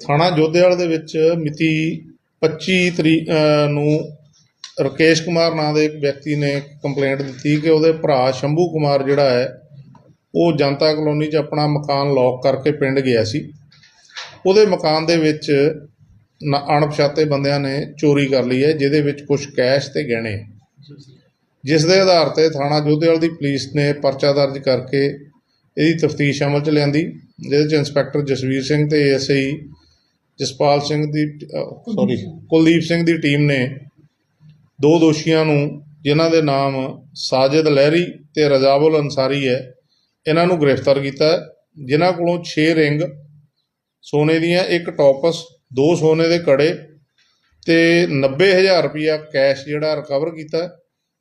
ਥਾਣਾ ਜੋਧੇਵਾਲ ਦੇ ਵਿੱਚ ਮਿਤੀ 25 ਤਰੀਕ ਨੂੰ ਰਕੇਸ਼ ਕੁਮਾਰ ਨਾਂ ਦੇ ਇੱਕ ਵਿਅਕਤੀ ਨੇ ਕੰਪਲੇਂਟ ਦਿੱਤੀ ਕਿ ਉਹਦੇ ਭਰਾ ਸ਼ੰਭੂ ਕੁਮਾਰ ਜਿਹੜਾ ਹੈ, ਉਹ ਜਨਤਾ ਕਲੋਨੀ 'ਚ ਆਪਣਾ ਮਕਾਨ ਲੌਕ ਕਰਕੇ ਪਿੰਡ ਗਿਆ ਸੀ। ਉਹਦੇ ਮਕਾਨ ਦੇ ਵਿੱਚ ਅਣਪਛਾਤੇ ਬੰਦਿਆਂ ਨੇ ਚੋਰੀ ਕਰ ਲਈ ਹੈ, ਜਿਹਦੇ ਵਿੱਚ ਕੁਝ ਕੈਸ਼ ਤੇ ਗਹਿਣੇ। ਜਿਸ ਦੇ ਆਧਾਰ ਤੇ ਥਾਣਾ ਜੋਧੇਵਾਲ ਦੀ ਪੁਲਿਸ ਨੇ ਪਰਚਾ ਦਰਜ ਕਰਕੇ ਇਹਦੀ ਤਫਤੀਸ਼ ਅਮਲ 'ਚ ਲਿਆਂਦੀ ਜਿਹਦੇ 'ਚ ਇੰਸਪੈਕਟਰ ਜਸਵੀਰ ਸਿੰਘ ਤੇ ਐਸਆਈ ਜਸਪਾਲ ਸਿੰਘ ਦੀ ਸੌਰੀ ਕੁਲਦੀਪ ਸਿੰਘ। ਦੀ ਟੀਮ ਨੇ ਦੋ ਦੋਸ਼ੀਆਂ ਨੂੰ ਜਿਨ੍ਹਾਂ ਦੇ ਨਾਮ ਸਾਜਿਦ ਲਹਿਰੀ ਤੇ ਰਜਾਬੁਲ ਅਨਸਾਰੀ ਹੈ ਇਹਨਾਂ ਨੂੰ ਗ੍ਰਿਫਤਾਰ ਕੀਤਾ ਜਿਨ੍ਹਾਂ ਕੋਲੋਂ 6 ਰਿੰਗ ਸੋਨੇ ਦੀਆਂ ਇੱਕ ਟੋਪਸ ਦੋ ਸੋਨੇ ਦੇ ਕੜੇ ਤੇ 90000 ਰੁਪਇਆ ਕੈਸ਼ ਜਿਹੜਾ ਰਿਕਵਰ ਕੀਤਾ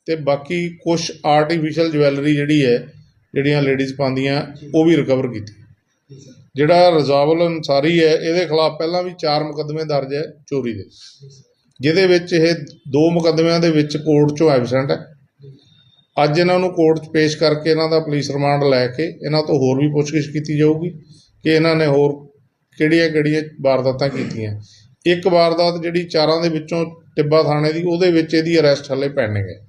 ਤੇ ਬਾਕੀ ਕੁਝ ਆਰਟੀਫੀਸ਼ੀਅਲ ਜਵੈਲਰੀ ਜਿਹੜੀ ਹੈ ਜਿਹੜੀਆਂ ਲੇਡੀਜ਼ ਪਾਉਂਦੀਆਂ, ਉਹ ਵੀ ਰਿਕਵਰ ਕੀਤੀ। ਜਿਹੜਾ ਰਜ਼ਾਵਲ ਅਨਸਾਰੀ ਹੈ, ਇਹਦੇ ਖਿਲਾਫ ਪਹਿਲਾਂ ਵੀ ਚਾਰ ਮੁਕੱਦਮੇ ਦਰਜ ਹੈ, ਚੋਰੀ ਦੇ। ਜਿਹਦੇ ਵਿੱਚ ਇਹ ਦੋ ਮੁਕੱਦਮਿਆਂ ਦੇ ਵਿੱਚ ਕੋਰਟ 'ਚੋਂ ਐਬਸੈਂਟ ਹੈ। ਅੱਜ ਇਹਨਾਂ ਨੂੰ ਕੋਰਟ 'ਚ ਪੇਸ਼ ਕਰਕੇ ਇਹਨਾਂ ਦਾ ਪੁਲਿਸ ਰਿਮਾਂਡ ਲੈ ਕੇ ਇਹਨਾਂ ਤੋਂ ਹੋਰ ਵੀ ਪੁੱਛਗਿੱਛ ਕੀਤੀ ਜਾਊਗੀ ਕਿ ਇਹਨਾਂ ਨੇ ਹੋਰ ਕਿਹੜੀਆਂ ਕਿਹੜੀਆਂ ਵਾਰਦਾਤਾਂ ਕੀਤੀਆਂ। ਇੱਕ ਵਾਰਦਾਤ ਜਿਹੜੀ ਚਾਰਾਂ ਦੇ ਵਿੱਚੋਂ ਟਿੱਬਾ ਥਾਣੇ ਦੀ, ਉਹਦੇ ਵਿੱਚ ਇਹਦੀ ਅਰੈਸਟ ਹਲੇ ਪੈਂਡਿੰਗ ਹੈ।